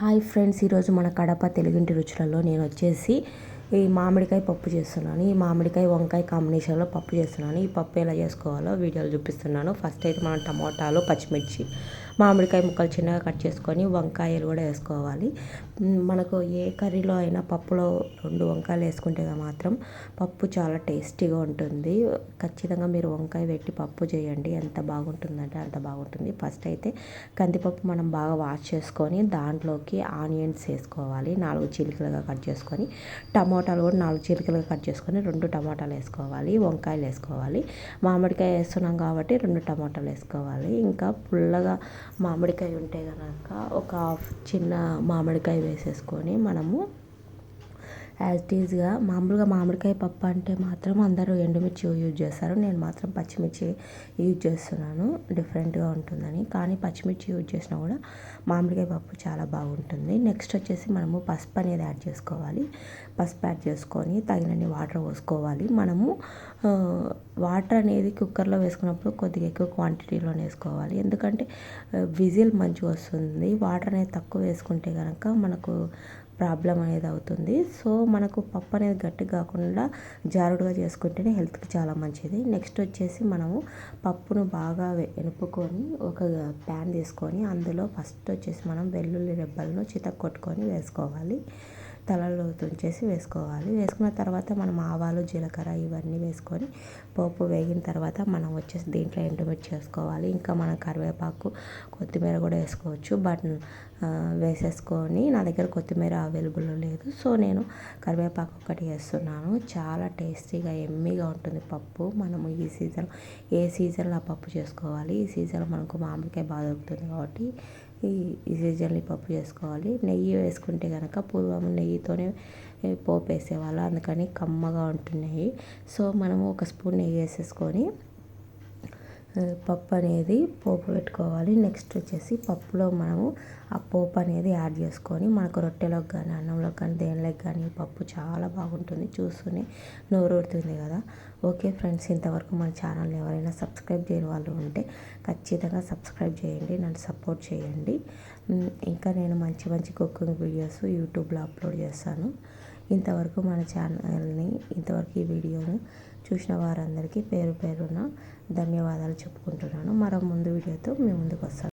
Hi friends ఈరోజు మన కడప తెలుగింటి రుచులలో నేను వచ్చేసి ఈ మామిడికాయ పప్పు చేస్తున్నాను. ఈ మామిడికాయ వంకాయ కాంబినేషన్లో పప్పు చేస్తున్నాను. ఈ పప్పు ఎలా చేసుకోవాలో వీడియోలు చూపిస్తున్నాను. ఫస్ట్ అయితే మనం టమోటాలు పచ్చిమిర్చి మామిడికాయ ముక్కలు చిన్నగా కట్ చేసుకొని వంకాయలు కూడా వేసుకోవాలి. మనకు ఏ కర్రీలో అయినా పప్పులో రెండు వంకాయలు వేసుకుంటే మాత్రం పప్పు చాలా టేస్టీగా ఉంటుంది. ఖచ్చితంగా మీరు వంకాయ పెట్టి పప్పు చేయండి. ఎంత బాగుంటుందంటే అంత బాగుంటుంది. ఫస్ట్ అయితే కందిపప్పు మనం బాగా వాష్ చేసుకొని దాంట్లోకి ఆనియన్స్ వేసుకోవాలి. నాలుగు చిలికలుగా కట్ చేసుకొని టమోటాలు కూడా నాలుగు చిలికలుగా కట్ చేసుకొని రెండు టమాటాలు వేసుకోవాలి. వంకాయలు వేసుకోవాలి. మామిడికాయ వేస్తున్నాం కాబట్టి రెండు టమాటాలు వేసుకోవాలి. ఇంకా పుల్లగా మామిడికాయ ఉంటే కనుక ఒక హాఫ్ చిన్న మామిడికాయ వేసేసుకొని మనము యాజ్ ఈజ్గా మామూలుగా మామిడికాయ పప్పు అంటే మాత్రం అందరూ ఎండుమిర్చి యూజ్ చేస్తారు. నేను మాత్రం పచ్చిమిర్చి యూజ్ చేస్తున్నాను. డిఫరెంట్గా ఉంటుందని. కానీ పచ్చిమిర్చి యూజ్ చేసినా కూడా మామిడికాయ పప్పు చాలా బాగుంటుంది. నెక్స్ట్ వచ్చేసి మనము పసుపు అనేది యాడ్ చేసుకోవాలి. పసుపు యాడ్ చేసుకొని తగినన్ని వాటర్ పోసుకోవాలి. మనము వాటర్ అనేది కుక్కర్లో వేసుకున్నప్పుడు కొద్దిగా ఎక్కువ క్వాంటిటీలో వేసుకోవాలి. ఎందుకంటే విజిల్ మంచిగా వస్తుంది. వాటర్ అనేది తక్కువ వేసుకుంటే కనుక మనకు ప్రాబ్లం అనేది అవుతుంది. సో మనకు పప్పు అనేది గట్టి కాకుండా జారుడుగా చేసుకుంటేనే హెల్త్కి చాలా మంచిది. నెక్స్ట్ వచ్చేసి మనము పప్పును బాగా వెనుపుకొని ఒక ప్యాన్ తీసుకొని అందులో ఫస్ట్ వచ్చేసి మనం వెల్లుల్లి రెబ్బలను చితక్కొట్టుకొని వేసుకోవాలి. తలలో తుంచేసి వేసుకోవాలి. వేసుకున్న తర్వాత మనం ఆవాలు జీలకర్ర ఇవన్నీ వేసుకొని పోపు వేగిన తర్వాత మనం వచ్చేసి దీంట్లో ఎండుమిర్చి వేసుకోవాలి ఇంకా మనం కరివేపాకు కొత్తిమీర కూడా వేసుకోవచ్చు. బట్ వేసేసుకొని నా దగ్గర కొత్తిమీర అవైలబుల్ లేదు. సో నేను కరివేపాకు ఒకటి వేస్తున్నాను. చాలా టేస్టీగా ఎమ్మీగా ఉంటుంది పప్పు. మనము ఈ సీజన్ ఏ సీజన్లో ఆ పప్పు చేసుకోవాలి? ఈ సీజన్లో మనకు మామిడికాయ బాగా దొరుకుతుంది కాబట్టి ఈ ఈ సీజన్లో పప్పు చేసుకోవాలి. నెయ్యి వేసుకుంటే కనుక పూర్వం నెయ్యి నెయ్యితోనే పోపు వేసేవాళ్ళు అందుకని కమ్మగా ఉంటున్నాయి. సో మనము ఒక స్పూన్ నెయ్యి వేసేసుకొని పప్పు అనేది పోపు పెట్టుకోవాలి. నెక్స్ట్ వచ్చేసి పప్పులో మనము ఆ పోపు అనేది యాడ్ చేసుకొని మనకు రొట్టెలోకి కానీ అన్నంలోకి కానీ దేనిలోకి కానీ పప్పు చాలా బాగుంటుంది. చూస్తూనే నోరుడుతుంది కదా. ఓకే ఫ్రెండ్స్ ఇంతవరకు మన ఛానల్ని ఎవరైనా సబ్స్క్రైబ్ చేయని వాళ్ళు ఉంటే ఖచ్చితంగా సబ్స్క్రైబ్ చేయండి నన్ను సపోర్ట్ చేయండి. ఇంకా నేను మంచి మంచి కుకింగ్ వీడియోస్ యూట్యూబ్లో అప్లోడ్ చేస్తాను. ఇంతవరకు మన ఛానల్ని ఇంతవరకు ఈ వీడియోను చూసిన వారందరికీ పేరు పేరున ధన్యవాదాలు చెప్పుకుంటున్నాను. మరో ముందు వీడియోతో మీ ముందుకు వస్తాను.